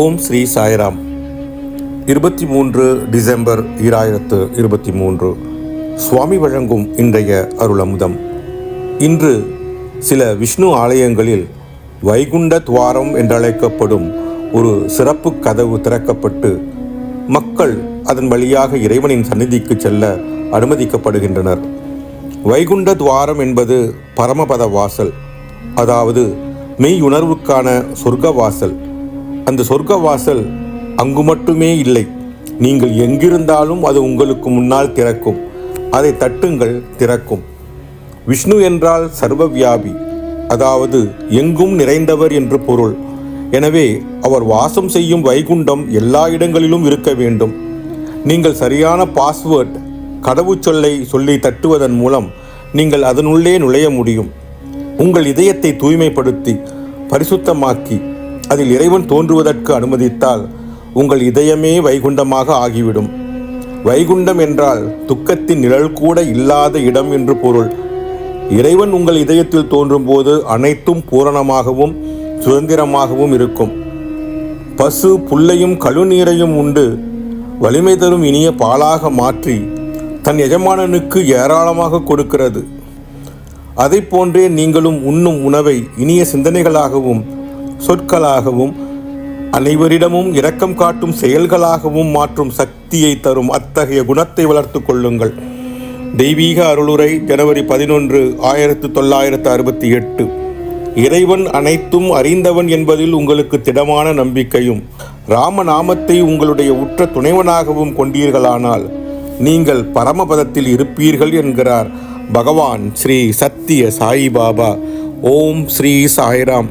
ஓம் ஸ்ரீ சாய்ராம். இருபத்தி மூன்று டிசம்பர் ஈராயிரத்து இருபத்தி மூன்று சுவாமி வழங்கும் இன்றைய அருளமுதம். இன்று சில விஷ்ணு ஆலயங்களில் வைகுண்ட துவாரம் என்றழைக்கப்படும் ஒரு சிறப்பு கதவு திறக்கப்பட்டு மக்கள் அதன் வழியாக இறைவனின் சந்நிதிக்கு செல்ல அனுமதிக்கப்படுகின்றனர். வைகுண்ட துவாரம் என்பது பரமபத வாசல் அதாவது மெய்யுணர்வுக்கான சொர்க்க வாசல் அந்த சொர்க்க வாசல் அங்கு மட்டுமே இல்லை. நீங்கள் எங்கிருந்தாலும் அது உங்களுக்கு முன்னால் திறக்கும். அதை தட்டுங்கள் திறக்கும். விஷ்ணு என்றால் சர்வவியாபி அதாவது எங்கும் நிறைந்தவர் என்று பொருள். எனவே அவர் வாசம் செய்யும் வைகுண்டம் எல்லா இடங்களிலும் இருக்க வேண்டும். நீங்கள் சரியான பாஸ்வேர்ட் கடவுச்சொல்லை சொல்லி தட்டுவதன் மூலம் நீங்கள் அதனுள்ளே நுழைய முடியும். உங்கள் இதயத்தை தூய்மைப்படுத்தி பரிசுத்தமாக்கி அதில் இறைவன் தோன்றுவதற்கு அனுமதித்தால் உங்கள் இதயமே வைகுண்டமாக ஆகிவிடும். வைகுண்டம் என்றால் துக்கத்தின் நிழல் கூட இல்லாத இடம் என்று பொருள். இறைவன் உங்கள் இதயத்தில் தோன்றும்போது அனைத்தும் பூரணமாகவும் சுதந்திரமாகவும் இருக்கும். பசு புல்லையும் கழுநீரையும் உண்டு வலிமை தரும் இனிய பாலாக மாற்றி தன் எஜமானனுக்கு ஏராளமாக கொடுக்கிறது. அதை போன்றே நீங்களும் உண்ணும் உணவை இனிய சிந்தனைகளாகவும் சொற்களாகவும் அனைவரிடமும் இரக்கம் காட்டும் செயல்களாகவும் மாற்றும் சக்தியை தரும் அத்தகைய குணத்தை வளர்த்து கொள்ளுங்கள். தெய்வீக அருளுரை ஜனவரி பதினொன்று ஆயிரத்து தொள்ளாயிரத்து அறுபத்தி எட்டு. இறைவன் அனைத்தும் அறிந்தவன் என்பதில் உங்களுக்கு திடமான நம்பிக்கையும் ராமநாமத்தை உங்களுடைய உற்ற துணைவனாகவும் கொண்டீர்களானால் நீங்கள் பரமபதத்தில் இருப்பீர்கள் என்கிறார் பகவான் ஸ்ரீ சத்திய சாயிபாபா. ஓம் ஸ்ரீ சாய்ராம்.